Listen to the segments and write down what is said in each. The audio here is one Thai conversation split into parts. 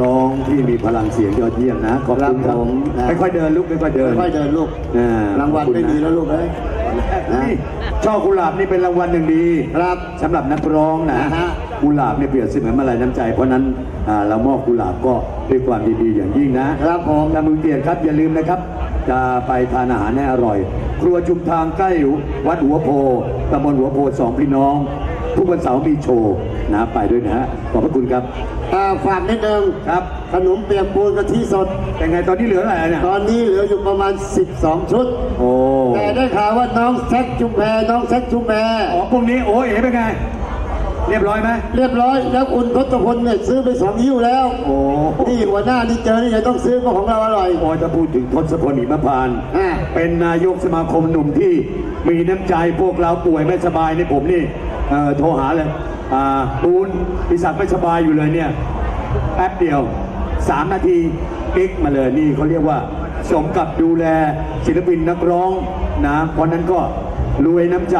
ร้องที่มีพลังเสียงยอดเยี่ยมนะขอบคุณคครัรับบผมนะค่อยๆเดินลูกค่อยๆเดินค่อยๆเดินลูกอ่ารางวัลไม่ดีแล้วลูกเอ้ยนะนี่ช่อกุหลาบนี่เป็นรางวัลหนึ่งดีครับสำหรับนักร้องนะอ่าฮะกุหลาบเนี่ยเปรียบเสมือนมาลัยน้ำใจ เพราะฉะนั้นอ่าเรามอบกุหลาบก็ด้วยความดีๆอย่างยิ่งนะครับผมท่านมือเกียรติครับอย่าลืมนะครับ จะไปทานอาหารให้อร่อย ครัวชุมทางใกล้วัดหัวโพตำบลหัวโพสองพี่น้อง ทุกวันเสาร์มีโชว์นะไปด้วยนะฮะขอบพระคุณครับอ่าฝากนิดนึงครับขนมเปียกปูนกะทิสด เป็นไงตอนนี้เหลืออะไรเนี่ยตอนนี้เหลืออยู่ประมาณ 12 ชุด โอ้แต่ได้ข่าวว่าน้องแซคชุมแพน้องแซคชุมแพอ๋อพวกนี้โอ้ยเอ๋เป็นไง เรียบร้อยไหมเรียบร้อยแล้วคุณทศพลเนี่ยซื้อไปสองยิ้วแล้ว โอ้นี่หัวหน้านี่เจอนี่จะต้องซื้อเพราะของเราอร่อย พอจะพูดถึงทศพลหิมพานต์อ่า เป็นนายกสมาคมหนุ่มที่มีน้ำใจพวกเราป่วยไม่สบายนี่ผมนี่เอ่อโทรหาเลยอ่าปูนพิศักดิ์ไม่สบายอยู่เลยเนี่ย แป๊บเดียวสามนาทีปิ๊กมาเลยนี่เขาเรียกว่า สมกับดูแลศิลปินนักร้องนะเพราะนั้นก็รวยน้ำใจ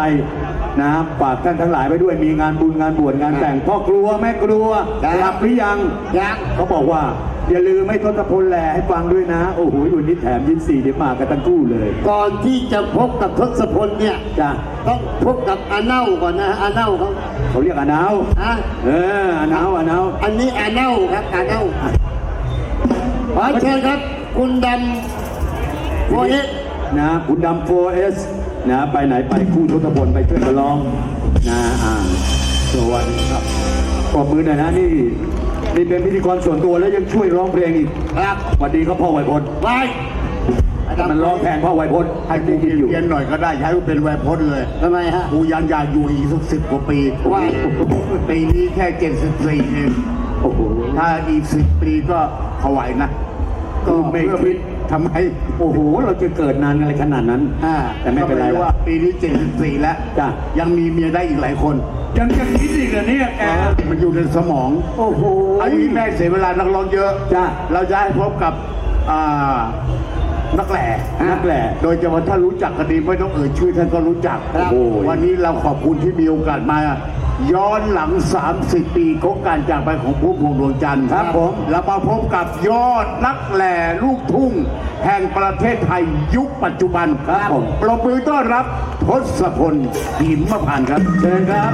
นะฝากท่านทั้งหลายไปด้วยมีงานบุญงานบวชงานแต่งพ่อกลัวแม่กลัวครับหลับหรือยังยังเขาบอกว่า อย่าลืมไม่ทศพลแหล่ให้ฟังด้วยนะ โอ้โหวันนี้แถมยินสี่เดี๋ยวมากันทั้งคู่เลยก่อนที่จะพบกับทศพลเนี่ย จ้ะต้องพบกับอาเน่าก่อนนะอาเน่าเขาเขาเรียกอนาวฮะเอออนาวอนาวอันนี้อาเน่าครับอาเน่าขอเชิญครับ คุณดำโวเอะนะคุณดำ 4S นะไปไหนไปคู่ทศพลไปช่วยกันร้องนะอ่าสวัสดีครับปรบมือหน่อยนะนี่นี่เป็นพิธีกรส่วนตัวแล้วยังช่วยร้องเพลงอีกครับสวัสดีครับพ่อไวยพลไปมันร้องแทนพ่อไวยพลให้กูที่อยู่เรียนหน่อยก็ได้ใช้เป็นแวร์พ้นเลยทำไมฮะกูยันอยากอยู่อีกสักสิบกว่าปีว่าปีนี้แค่เจ็ดสิบสี่เองโอ้โหถ้าอีกสิบปีก็เขาไหวนะก็ไม่เพื่อคิด ทำไม โอ้โห เราจะเกิดนานอะไรขนาดนั้น อ่าแต่ไม่เป็นไรก็หรอก ว่าปีนี้เจ็ดสิบสี่แล้วจ้ะ ยังมีเมียได้อีกหลายคนยังจะคิดอีกเหรอเนี่ยแกมันอยู่ในสมองโอ้โหอันนี้แม่เสียเวลานักร้องเยอะจ้ะเราจะให้พบกับอ่านักแหล่นักแหล่โดยเฉพาะถ้ารู้จักกันดีไม่ต้องเอ่ยชื่อท่านก็รู้จักครับโอ้ยวันนี้เราขอบคุณที่มีโอกาสมา ย้อนหลัง 30 ปีของการจากไปของผู้พวงดวงจันทร์ครับผมเรามาพบกับยอดนักแหล่ลูกทุ่ง แห่งประเทศไทยยุคปัจจุบันครับผมปรบมือต้อนรับทศพลหิมพานต์ครับ เชิญครับ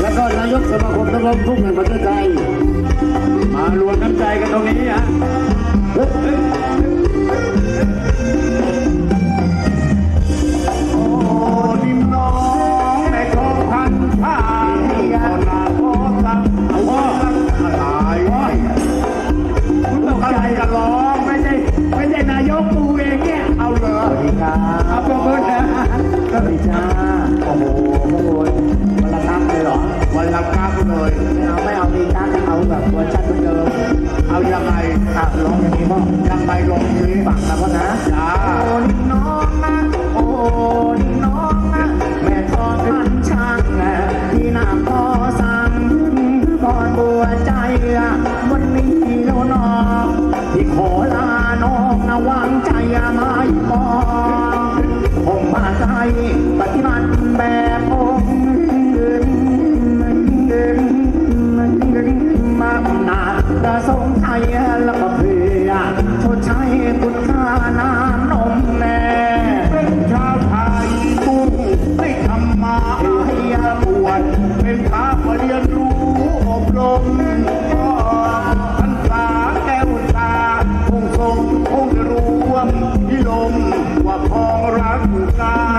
แล้วก็นายกสมาคมนักร้องลูกทุ่งแห่งประเทศไทยมารวมน้ำใจกันตรงนี้ฮะ เลยไม่เอาไม่เอาดีจ้าเอาแบบเวอร์ชันเหมือนเดิมเอายังไงอะร้องอย่างนี้พ่อยังไงลงสิฟังนะพ่อนะจ้าโอ้น้องนะโอ้น้องนะแม่ทองพันช่างนะที่น้ำพอสั่งก่อนบัวใจอะวันนี้แล้วน้องที่ขอลาน้องนะวางใจไม่มองผมมาใจปฏิบัติแบบโอ หนาจะสงไทยแล้วก็เพื่อชดใช้คุณค่าน้ำนมแน่เป็นชาวไทยกุ้งได้ทำมาให้บวชเป็นพระมาเรียนรู้อบรมก็พรรษาแก้วตาคงทรงคงรวมพิลมว่าพองรักกาป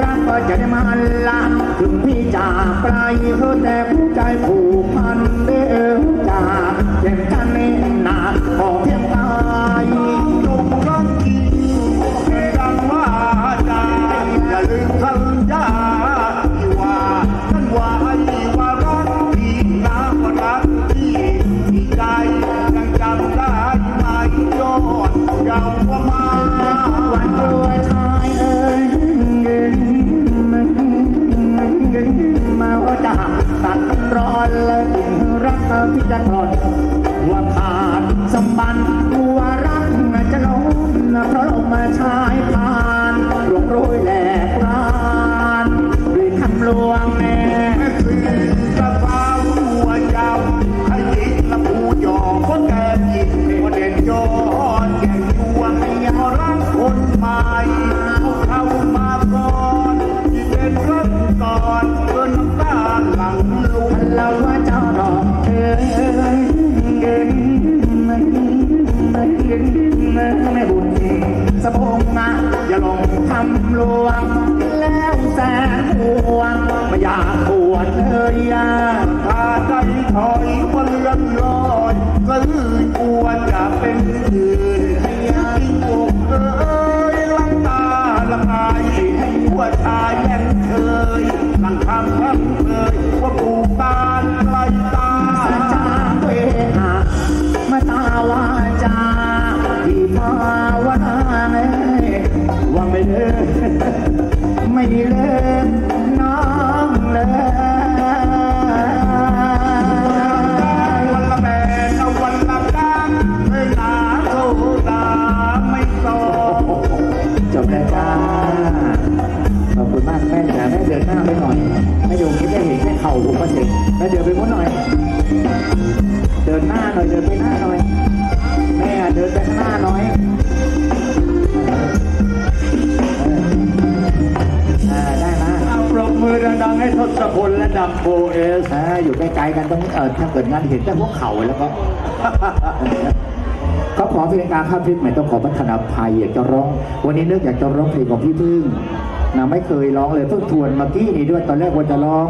รักก็จะได้มาละถึงพี่จากไกลเธอแต่ผู้ใจผูกพันเด้อจากเจ็บกันเน้นหนาขอ จะทนว่าขาดสมบัติวัวรักจะล้มเพราะลมมาชาย Yeah. ดังๆให้ทศพลและดำโพเอสอ่าอยู่ใกล้ๆกันตรงนี้เออถ้าเกิดงานเห็นแต่พวกเขาแล้วก็ เขาขอเพลงกลารข้ามทิศหมายต้องขอพัฒนาภัยอยากจะร้อง วันนี้นึกอยากจะร้องเพลงของพี่พึ่งนะไม่เคยร้องเลยเพิ่งทวนเมื่อกี้นี้ด้วยตอนแรกว่าจะร้อง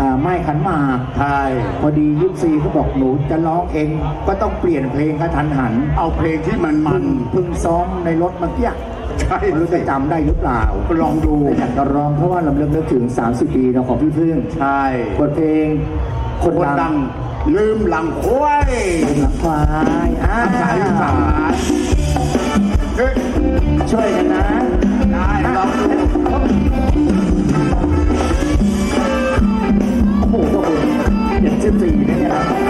อ่าไม้ขันหมากใช่พอดียิปซีเขาบอกหนูจะร้องเองก็ต้องเปลี่ยนเพลงกระทันหัน เอาเพลงที่มันมันเพิ่งซ้อมในรถเมื่อกี้ ใช่ไม่รู้จะจำได้หรือเปล่าลองดูแต่อยากจะร้องเพราะว่าลำลึกนึกถึง 30 ปีของพี่พึ่งใช่บทเพลง คนคนดัดังงลืมหลังควายเป็นหลักควายอ่าภาษาอีสานเฮ้ยช่วยกันนะ ได้ลองดูโอ้โหพวกคุณเจ็ดสิบสี่เนี่ยนะ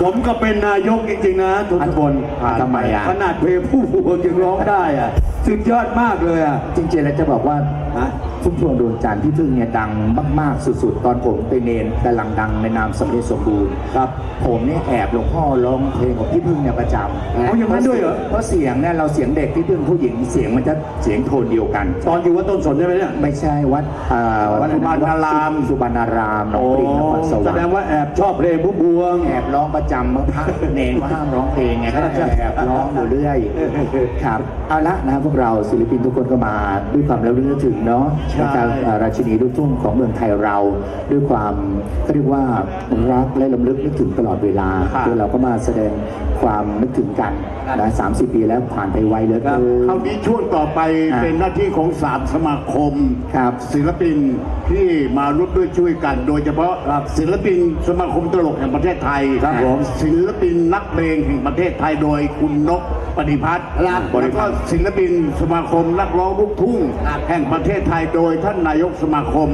ผมก็เป็นนายกจริงๆนะทศพลอะทำไมอะ ขนาดเพลงผู้พวงยังร้องได้อะสุดยอดมากเลยอะ จริงๆแล้วจะบอกว่าฮะ พุ่มพวงดวงจันทร์พี่พึ่งเนี่ยดังมาก ๆ สุด ๆ ตอนผมไปเนนกำลังดังในนามสมเด็จสมบูรณ์ครับผมเนี่ยแอบหลวงพ่อร้องเพลงของพี่พึ่งเนี่ยประจำอ๋ออย่างนั้นด้วยเหรอ เพราะเสียงเนี่ยเราเสียงเด็กพี่พึ่งผู้หญิงเสียงมันจะเสียงโทนเดียวกัน ตอนอยู่วัดต้นสนใช่ไหมเนี่ยไม่ใช่วัดอ่าวัดสุบรรณารามสุบรรณารามหนองโอ้ปริงนครสวแสรรดงค์ว่าแอบชอบเพลงผู้พวง แอบร้องประจำเมื่อพระเนรว่าห้ามร้องเพลงไงก็แอบร้องอยู่เรื่อยครับเอาละนะครับพวกเราศิลปินทุกคนก็มาด้วยความระลึกนึกถึงเนาะใช่นะครับอ่าราชินีลูกทุ่งของเมืองไทยเรา ด้วยความเขาเรียกว่ารักและลำลึกนึกถึงตลอดเวลาครับโดยเราก็มาแสดงความนึกถึงกันนะสามสิบปีแล้วผ่านไปไวเหลือเกินคราวนี้ช่วงต่อไปอะเป็นหน้าที่ของสามสมาคมครับศิลปินที่มาร่วมด้วยช่วยกัน โดยเฉพาะศิลปินสมาคมตลกแห่งประเทศไทยครับผมศิลปินนักเพลงแห่งประเทศไทยโดยคุณนก ปฏิพัฒน์ครับแล้วก็ศิลปินสมาคมนักร้องลูกทุ่งแห่งประเทศไทยโดยท่านนายกสมาคม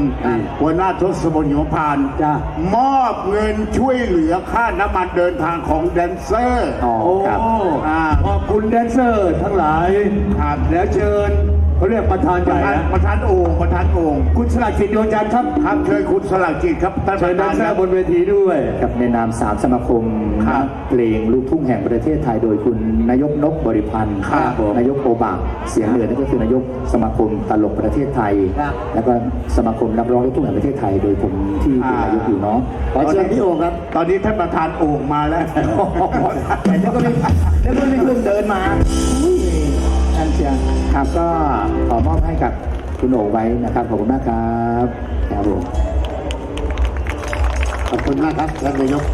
หัวหน้าทศพลหิมพานต์จ้ะมอบเงินช่วยเหลือค่าน้ำมันเดินทางของแดนเซอร์ อ๋อ โอ้ครับ อ่า ขอบคุณแดนเซอร์ทั้งหลายครับแล้วเชิญ เขาเรียกประธานปใหญ่ระธานนะประธานโอ่งประธานโอ่งคุณสลักจิตดวงจันทร์ครับครับเชิญคุณสลักจิตครับท่านปเชิญระดัธางนแท้ครับ บนเวทีด้วย กับในนามสามสมาคมครับนักเพลงลูกทุ่งแห่งประเทศไทยโดยคุณนายกนกบริพันธ์ครับผมนายกโอบากเสียงเหนือนั่นก็คือนายกสมาคมตลกประเทศไทย ครับ แล้วก็สมาคมนักร้องลูกทุ่งแห่งประเทศไทย โดยผมที่เป็นนายกอยู่เนาะขอเชิญพี่โอ่งครับตอนนี้ท่านประธานโอ่งมาแล้ว แต่แล้วก็ไม่แล้วก็ไม่เพิ่งเดินมา อุ้ย อันเชียครับก็ขอมอบให้กับคุณโอ่งไว้นะครับขอบคุณมากครับครับผมขอบคุณมากครับท่านนายก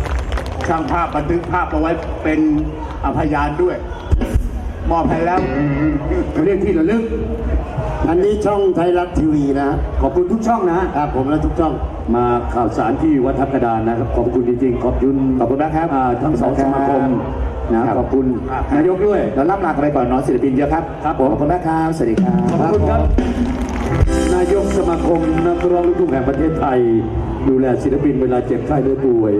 ช่างภาพบันทึกภาพเอาไว้เป็นอพยานด้วย มอบให้แล้วเรียกที่ระลึกอันนี้ช่องไทยรัฐทีวีนะขอบคุณทุกช่องนะครับผมและทุกช่องมาข่าวสารที่วัดทับกระดานนะครับขอบคุณจริงๆขอบคุณขอบคุณมากครับอ่าทั้งสองสมาคม นะครับขอบคุณนายกด้วยเราล่ำลากันไปก่อนเนาะศิลปินเยอะครับครับผมขอบคุณมากครับสวัสดีครับขอบคุณครับ นายกสมาคมนักร้องลูกทุ่งแห่งประเทศไทย ดูแลศิลปินเวลาเจ็บไข้ได้ป่วย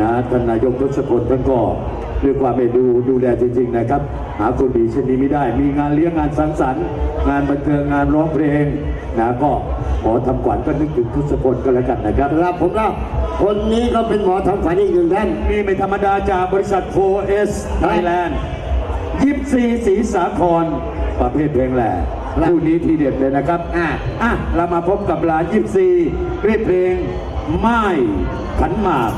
นะท่านนายกทศพลท่านก็ ด้วยความเอ็นดูดูแลจริง ๆ นะครับ หาคนดีเช่นนี้ไม่ได้ มีงานเลี้ยงงานสังสรรค์งานบันเทิงงานร้องเพลงนะก็ขอทำขวัญก็นึกถึงทศพลก็แล้วกันนะครับครับผมครับคนนี้ก็เป็นหมอทำขวัญอีกหนึ่งท่านนี่ไม่ธรรมดาจากบริษัท 4S Thailand ยิปซีสีสาครประเภทเพลงแหล่ครับคู่นี้ทีเด็ดเลยนะครับ อะอะเรามาพบกับร้านยิปซีเรียบเพลงไม้ขันหมาก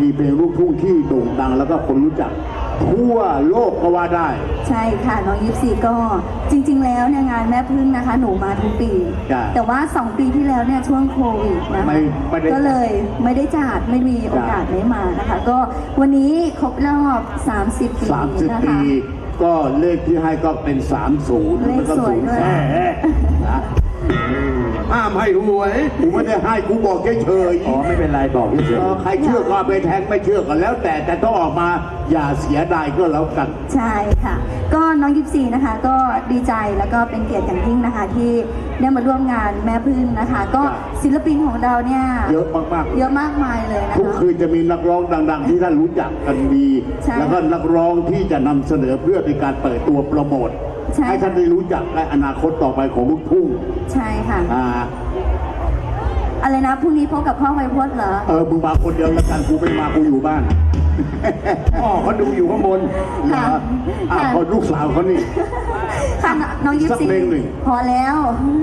ราชินีเพลงลูกทุ่งที่โด่งดังแล้วก็คนรู้จัก ทั่วโลกก็ว่าได้ ใช่ค่ะน้องยิปซีก็จริง ๆ แล้วเนี่ยงานแม่พึ่งนะคะ หนูมาทุกปีจ้ะแต่ว่า 2 ปีที่แล้วเนี่ยช่วงโควิดนะคะไม่ไม่ได้ ก็เลยไม่ได้จัดไม่มีโอกาสได้มานะคะ ก็วันนี้ครบรอบ 30 ปีนะ30ปีคะก็เลขที่ให้ก็เป็น 30 เลขมันก็สวยด้วยแท้นะ ห้ามให้หวยกูไม่ได้ให้กูบอกเฉยๆอ๋อไม่เป็นไรบอกเฉเอยอใครเชื่อก็เอาไปแทงไม่เชื่อก็แล้ว แต่แต่ต้องออกมาอย่าเสียดายก็แล้วกัน ใช่ค่ะ ก็น้องยิปซีนะคะ ก็ดีใจแล้วก็เป็นเกียรติอย่างยิ่งนะคะ ที่ได้มาร่วมงานแม่พึ่งนะคะ ก็ครับศิลปินของเราเนี่ยเยอะมากๆ เยอะมากมายเลยนะทุกคะ คืนจะมีนักร้องดัง ๆ ที่ท่านรู้จักกันดี ใช่แล้วก็นักร้องที่จะนำเสนอเพื่อเป็นการเปิดตัวโปรโมท ใช่ ให้ท่านได้รู้จักและอนาคตต่อไปของลูกทุ่งใช่ค่ะ อ่าอะไรนะพรุ่งนี้พบกับพ่อไวโพจน์เหรอ เออมึงมาคนเดียวแล้วกันกูไม่มากูอยู่บ้านๆอ๋อเขาดูอยู่ข้างบนเหรออ่าคนลูกสาวเขานี่ ค่ะน้องยิปสักซีเพลงหนึ่งพอแล้ว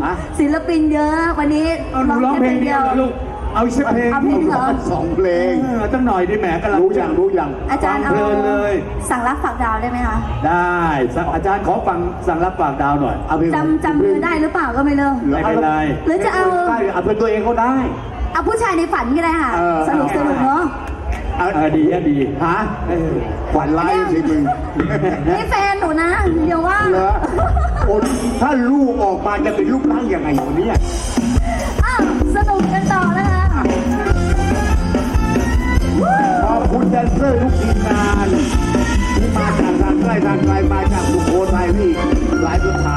ฮะ ศิลปินเยอะ วันนี้เอาหนูร้องเพลงเดียวเหรอลูก เอาอีกสักเพลงเอาเพลงเหรอ สองเพลง เออตั้งหน่อยดิแหมกำลังรู้ยังรู้ยัง อาจารย์ฟัเอางเพลินเลย สั่งรักฝากดาวได้ไหมคะได้สักอาจารย์ขอฟังสั่งรับฝากดาวหน่อยเอาเพลงจำจำเนื้อได้หรือเปล่าก็ไม่เลิกไม่เป็นไรหรือจะเอา ได้เอาเป็นตัวเองก็ได้ เอาผู้ชายในฝันก็ได้ค่ะ เออ สนุกสนุกเนาะเอาเออดีอะดีฮะขวัญร้ายสิมึงนี่แฟนหนูนะเดี๋ยวว่าเหรอโอ้ถ้าลูกออกมาจะเป็นรูปร่างยังไงวะเนี่ยอ้าวสนุกกันต่อ แดนเซอร์ทุกทีมงานที่มาจากทางใกล้ทางไกลมาจากสุโขทัยนี่หลายสถาน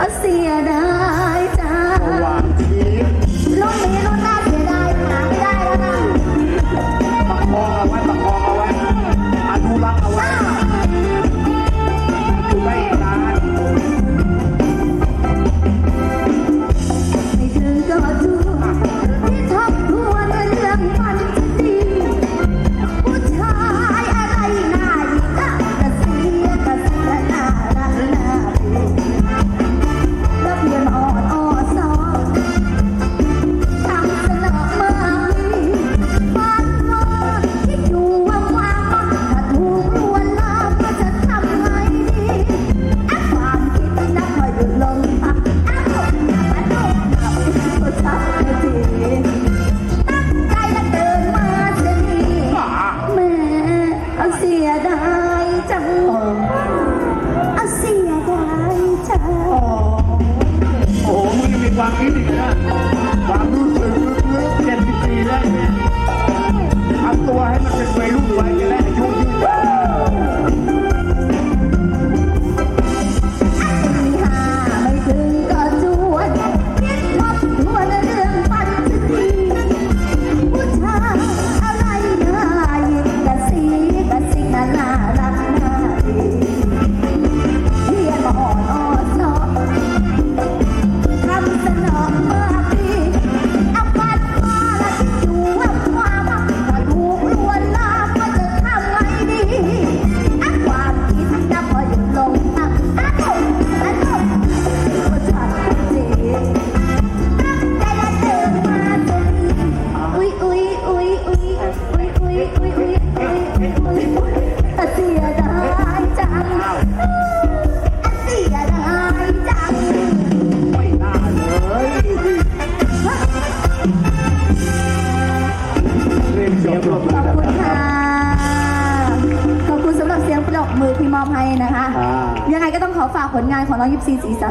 เ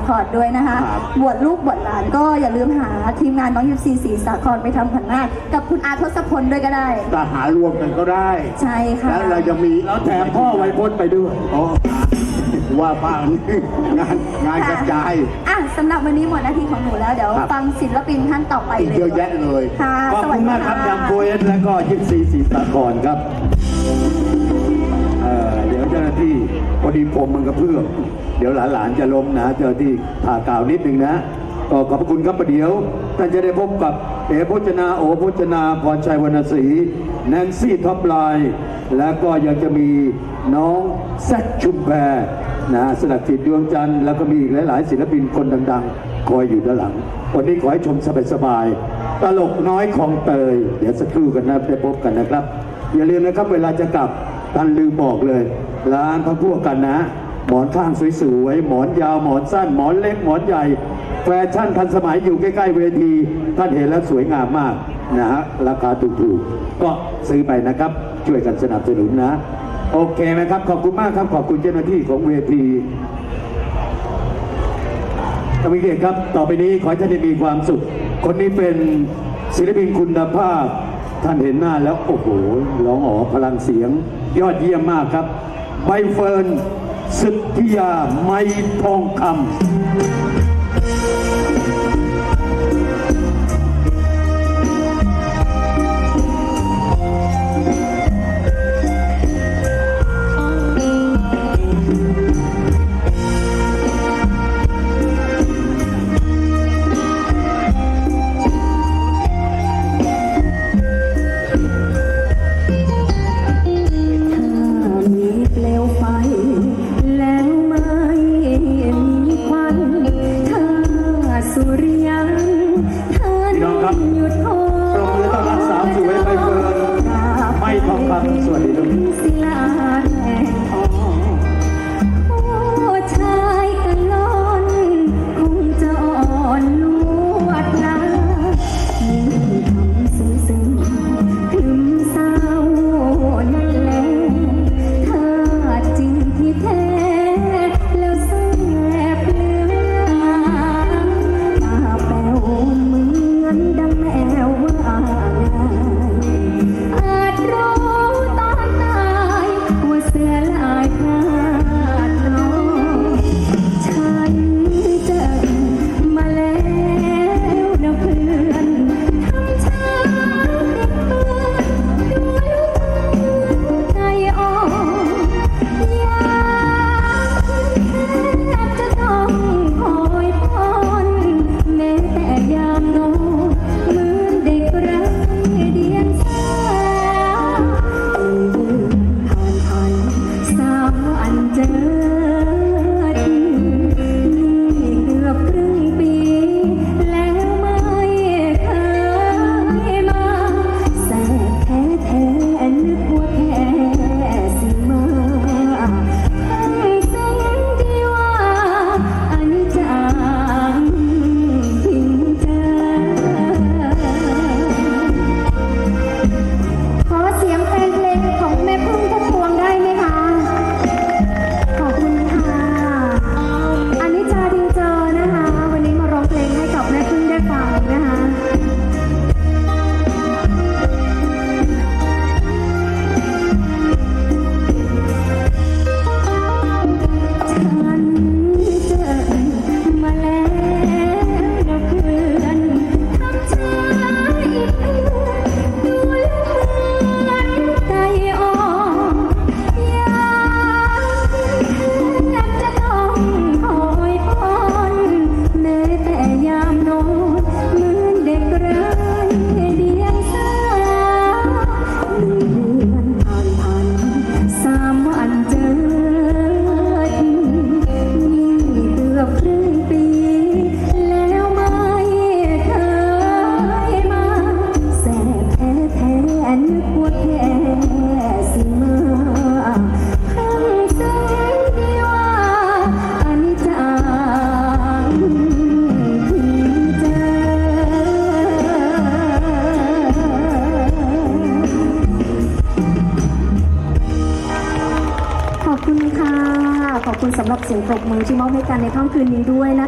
ครด้วยนะคะครับบวชลูกบวชหลานก็อย่าลืมหาทีมงานน้องยิปซีสีสาครไปทำผันหน้ากับคุณอาทศพลด้วยก็ได้ทหารรวมกันก็ได้ ใช่ค่ะ แล้วเราจะมีแล้วแถมพ่อไวยพจน์ไปด้วยอ๋อว่าบ้านงานงานกระจาย อะสำหรับวันนี้หมดหน้าที่ของหนูแล้ว เดี๋ยวครับ ฟังศิลปินท่านต่อไปอีกเลยเยอะแยะเลย ค่ะ ขอบสวัสคุณดีมากครับค่ะยังโพเอสและก็ยิปซีสีสากรครับเอ่อเดี๋ยวเจ้าหน้าที่พอดีผมมันกระเพื่อม เดี๋ยวหลานๆจะล้มนะเจ้าที่พากล่าวนิดนึงนะก็ขอบคุณครับประเดี๋ยวท่านจะได้พบกับเอพจนาโอพจนาพรชัยวรรณศรีแนนซี่ท็อปไลน์และก็ยังจะมีน้องแซคชุมแพรนะสลักจิตดวงจันทร์แล้วก็มีอีกหลาย ๆ ศิลปินคนดัง ๆ คอยอยู่ด้านหลัง วันนี้ขอให้ชมสบายๆตลกน้อยของเตย เดี๋ยวสักครู่กันนะได้พบกันนะครับ อย่าลืมนะครับเวลาจะกลับท่านลืมบอกเลย ร้านพักพวกกันนะ หมอนข้างสวยๆ หมอนยาวหมอนสั้น หมอนเล็กหมอนใหญ่ แฟชั่นทันสมัยอยู่ใกล้ๆเวที ท่านเห็นแล้วสวยงามมากนะฮะ ราคาถูกๆ ก็ซื้อไปนะครับ ช่วยกันสนับสนุนนะ โอเคไหมครับ ขอบคุณมากครับ ขอบคุณเจ้าหน้าที่ของเวทีท่านผู้เกียรติครับ ต่อไปนี้ขอให้ท่านได้มีความสุข คนนี้เป็นศิลปินคุณภาพ ท่านเห็นหน้าแล้ว โอ้โหร้องอ๋อพลังเสียง ยอดเยี่ยมมากครับ ใบเฟิร์น สุทธิยาไม้ทองคำ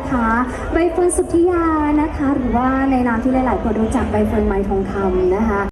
นะคะ ใบเฟิร์นสุทธิยานะคะ หรือว่าในนามที่หลาย ๆ คนรู้จักใบเฟิร์นไม้ทองคำนะคะ